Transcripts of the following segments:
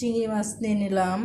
চিংড়ি মাছ নিয়ে নিলাম।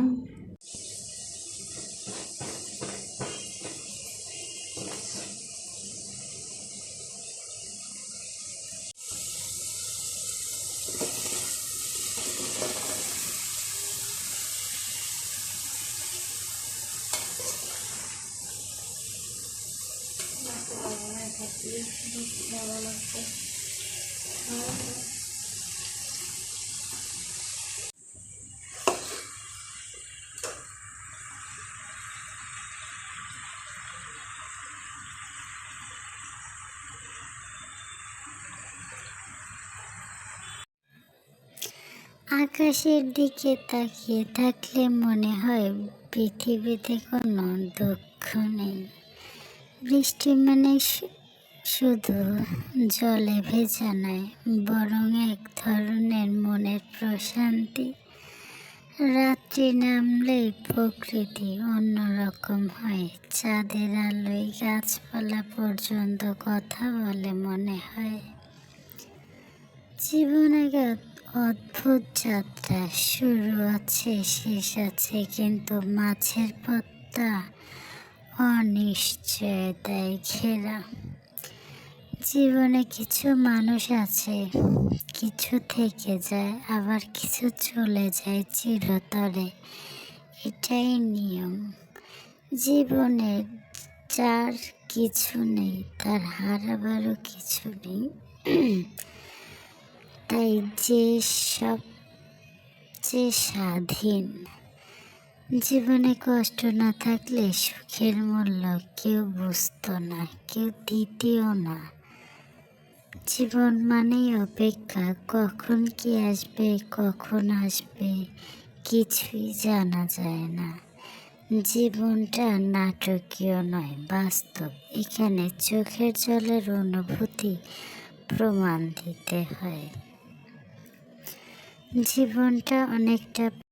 আকাশের দিকে তাকিয়ে থাকলে মনে হয় পৃথিবীতে কোনো দুঃখ নেই। বৃষ্টি মানে শুধু জলে ভেজা নয়, বরং এক ধরনের মনের প্রশান্তি। রাত্রি নামলেই প্রকৃতি অন্যরকম হয়। চাঁদের আলোয় গাছপালা পর্যন্ত কথা বলে মনে হয়। জীবন অদ্ভুত যাত্রা শুরু আছে, শেষ আছে, কিন্তু মাছের পথটা অনিশ্চয়তায় ঘেরা। জীবনে কিছু মানুষ আছে, কিছু থেকে যায়, আবার কিছু চলে যায় চিরতরে। এটাই নিয়ম। জীবনের যার কিছু নেই, তার হারাবারও কিছু নেই। তাই যে সব যে স্বাধীন জীবনে কষ্ট না থাকলে সুখের মূল্য কেউ বুঝতো না, কেউ দ্বিতীয় না। জীবন মানেই অপেক্ষা, কখন কি আসবে, কখন আসবে, কিছুই জানা যায় না। জীবনটা নাটকীয় নয়, বাস্তব। এখানে চোখের জলের অনুভূতি প্রমাণ দিতে হয়। জীবনটা অনেকটা